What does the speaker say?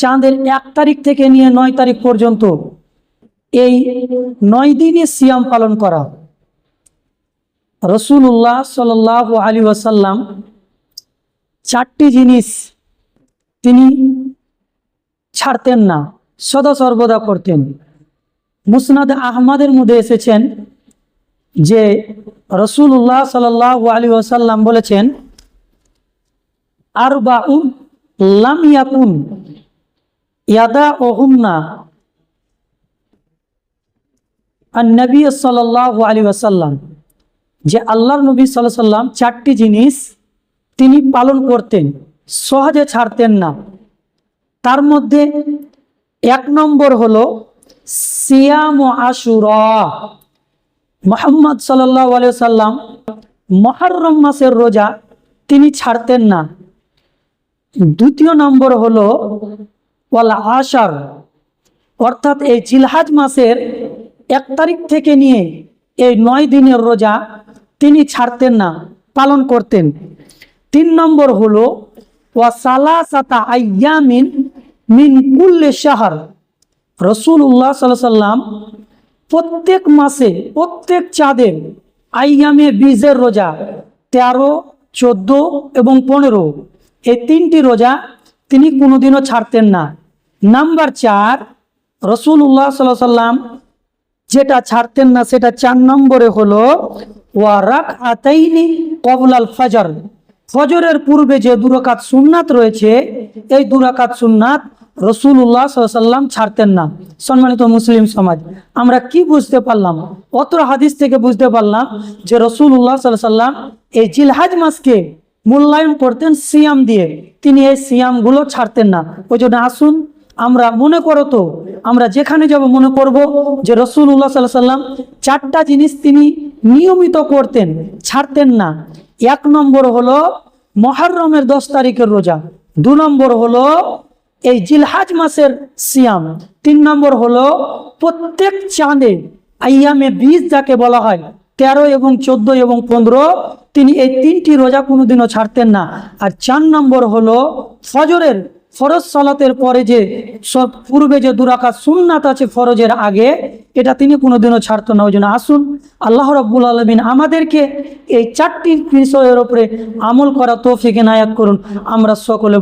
চাঁদের এক তারিখ থেকে নিয়ে নয় তারিখ পর্যন্ত এই নয় দিনে সিয়াম পালন করা রসুল্লাহ সাল আলী ওয়াসাল্লাম চারটি জিনিস তিনি ছাড়তেন না, সদা সর্বদা করতেন। মুসনাদ আহমদের মধ্যে এসেছেন যে রসুল্লাহ সাল আলী ওয়াসাল্লাম বলেছেন আর বাউন লাম ইয়াকুন। ইয়াদা ওহুন্না আর নবী আলী ওয়াসাল্লাম। যে নবী সাল্লাহ সাল্লাম চারটি জিনিস তিনি পালন করতেন, সহজে ছাড়তেন না। তার মধ্যে এক নম্বর হলো সিয়াম আশুরা। মোহাম্মদ সাল্লাহ আলিয়া সাল্লাম মহরম মাসের রোজা তিনি ছাড়তেন না। দ্বিতীয় নম্বর হলো ওয়াল আশার। অর্থাৎ এই জিলহাজ মাসের এক তারিখ থেকে নিয়ে এই নয় দিনের রোজা তিনি ছাড়তেন না, পালন করতেন। তিন নম্বর হলো, ওয়া সালাসাতা আয়ামিন মিন কুল্লে শাহর। রসুল্লাহ সাল্লাহ সাল্লাম প্রত্যেক মাসে, প্রত্যেক চাঁদের আইয়ামে বীজের রোজা তেরো, চোদ্দ এবং পনেরো। এই তিনটি রোজা তিনি কোনোদিনও ছাড়তেন না। নাম্বার চার রসুল্লাহ সাল্লাহ সাল্লাম যেটা ছাড়তেন না, সেটা চার নম্বরে হলো, ওয়া রাক আতাইনি কবলাল ফজর। ফজরের পূর্বে যে দুরাকাত সুন্নাত রয়েছে, এই দুরাকাত সুন্নাত রসুল্লাহ সাল্লাম ছাড়তেন না। সম্মানিত মুসলিম সমাজ, আমরা কি বুঝতে পারলাম? অত হাদিস থেকে বুঝতে পারলাম যে রসুল্লাহ সাল্লাম এই জিলহাজ মাসকে মূল্যায়ন করতেন সিয়াম দিয়ে। তিনি এই সিয়ামগুলো ছাড়তেন না। ওই জন্য আসুন আমরা মনে করো তো, আমরা যেখানে যাব মনে করব যে রসুল্লাহ সাল্লাহ সাল্লাম চারটা জিনিস তিনি নিয়মিত করতেন, ছাড়তেন না। এক নম্বর হলো মহরমের দশ তারিখের রোজা, দু নম্বর হলো এই জিলহাজ মাসের সিয়াম, তিন নম্বর হলো প্রত্যেক চাঁদে আইয়ামে বীজ যাকে বলা হয়, তেরো এবং চোদ্দ এবং পনেরো, তিনি এই তিনটি রোজা কোনোদিনও ছাড়তেন না। আর চার নম্বর হলো ফজরের ফরজ সালাতের পরে যে সব পূর্বে যে দুরাকা সুন্নাত আছে ফরজের আগে, এটা তিনি কোনোদিনও ছাড়তো না। ওই জন্য আসুন, আল্লাহ রব্বুল আলমিন আমাদেরকে এই চারটি বিষয়ের ওপরে আমল করা তৌফিক নায়াত করুন। আমরা সকলে